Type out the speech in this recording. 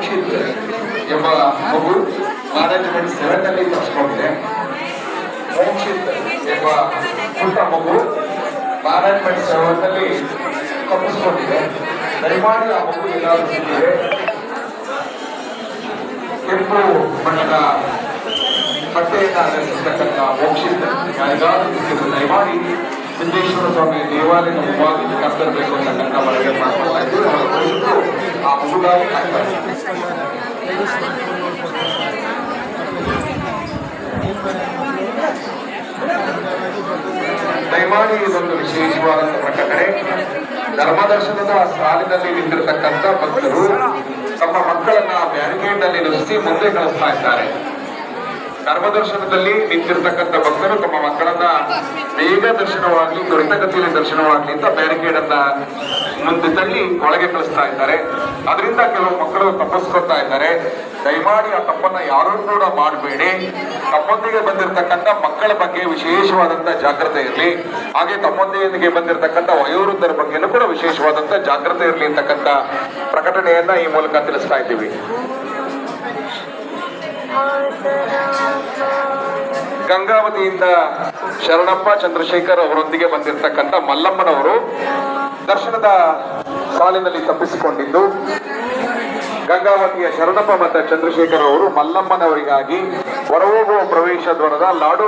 ಮೋಕ್ಷಿತ್ ಎಂಬ ಮಗು management seven ಅಲ್ಲಿ ತಪ್ಪಿಸ್ಕೊಂಡಿದೆ ಮೋಕ್ಷಿತ್ ಎಂಬ ಪುಟ್ಟ ಮಗು ಮ್ಯಾನೇಜ್ಮೆಂಟ್ ಸೆವೆನ್ ಅಲ್ಲಿ ತಪ್ಪಿಸ್ಕೊಂಡಿದೆ. ದಯಮಾಡಿ ಆ ಮಗು ಏನಾದರೂ ಸಿಕ್ಕಿದೆ ಕೆಂಪು ಬಣ್ಣದ ಬಟ್ಟೆಯನ್ನ ಧರಿಸಿರ್ತಕ್ಕಂಥ ಮೋಕ್ಷಿತ್ ಯಾರಿಗಾದ್ರೂ ದಯಮಾಡಿ ಸಿದ್ದೇಶ್ವರ ಸ್ವಾಮಿ ದೇವಾಲಯದ ಮುಂಭಾಗಕ್ಕೆ ಕರ್ತರಬೇಕು ಅಂತಕ್ಕಂಥ ಮನವಿ ಮಾಡ್ಕೊಳ್ತಾ ದಯವಿಟ್ಟು ಆ ಮಗುಗಾಗಿ ಕಾಯ್ತಾ ದಯಮಾಡಿ ಇದೊಂದು ವಿಶೇಷವಾದಂತಹ ಪ್ರಕಟಣೆ ಧರ್ಮದರ್ಶನದ ಸಾಲಿನಲ್ಲಿ ನಿಂತಿರತಕ್ಕಂಥ ಭಕ್ತರು ತಮ್ಮ ಮಕ್ಕಳನ್ನ ಬ್ಯಾರಿಕೇಡ್ನಲ್ಲಿ ನಿಲ್ಲಿಸಿ ಮುಂದೆ ಕಳಿಸ್ತಾ ಇದ್ದಾರೆ. ಧರ್ಮದರ್ಶನದಲ್ಲಿ ನಿಂತಿರ್ತಕ್ಕಂಥ ಭಕ್ತರು ತಮ್ಮ ಮಕ್ಕಳನ್ನ ಬೇಗ ದರ್ಶನವಾಗ್ಲಿ ತ್ವರಿತಗತಿಯಲ್ಲಿ ದರ್ಶನವಾಗಲಿ ಅಂತ ಬ್ಯಾರಿಕೇಡ್ ಅನ್ನ ಮುಂದೆ ತಳ್ಳಿ ಒಳಗೆ ಕಳಿಸ್ತಾ ಇದ್ದಾರೆ. ಅದರಿಂದ ಕೆಲವು ಮಕ್ಕಳು ತಪ್ಪಿಸ್ಕೊತಾ ಇದ್ದಾರೆ. ದಯಮಾಡಿ ಆ ತಪ್ಪನ್ನ ಯಾರೂ ಕೂಡ ಮಾಡಬೇಡಿ. ತಮ್ಮೊಂದಿಗೆ ಬಂದಿರತಕ್ಕಂಥ ಮಕ್ಕಳ ಬಗ್ಗೆ ವಿಶೇಷವಾದಂತ ಜಾಗ್ರತೆ ಇರಲಿ. ಹಾಗೆ ತಮ್ಮೊಂದಿಗೆ ಬಂದಿರತಕ್ಕಂಥ ವಯೋವೃದ್ಧರ ಬಗ್ಗೆನೂ ಕೂಡ ವಿಶೇಷವಾದಂತ ಜಾಗ್ರತೆ ಇರಲಿ ಅಂತಕ್ಕಂಥ ಪ್ರಕಟಣೆಯನ್ನ ಈ ಮೂಲಕ ತಿಳಿಸ್ತಾ ಇದ್ದೀವಿ. ಗಂಗಾವತಿಯಿಂದ ಶರಣಪ್ಪ ಚಂದ್ರಶೇಖರ್ ಅವರೊಂದಿಗೆ ಬಂದಿರತಕ್ಕಂಥ ಮಲ್ಲಮ್ಮನವರು ದರ್ಶನದ ಸಾಲಿನಲ್ಲಿ ತಪ್ಪಿಸಿಕೊಂಡಿದ್ದು, ಗಂಗಾವತಿಯ ಶರಣಪ್ಪ ಮತ್ತು ಚಂದ್ರಶೇಖರ್ ಅವರು ಮಲ್ಲಮ್ಮನವರಿಗಾಗಿ ಹೊರಹೋಗುವ ಪ್ರವೇಶ ದ್ವಾರದ ಲಾಡು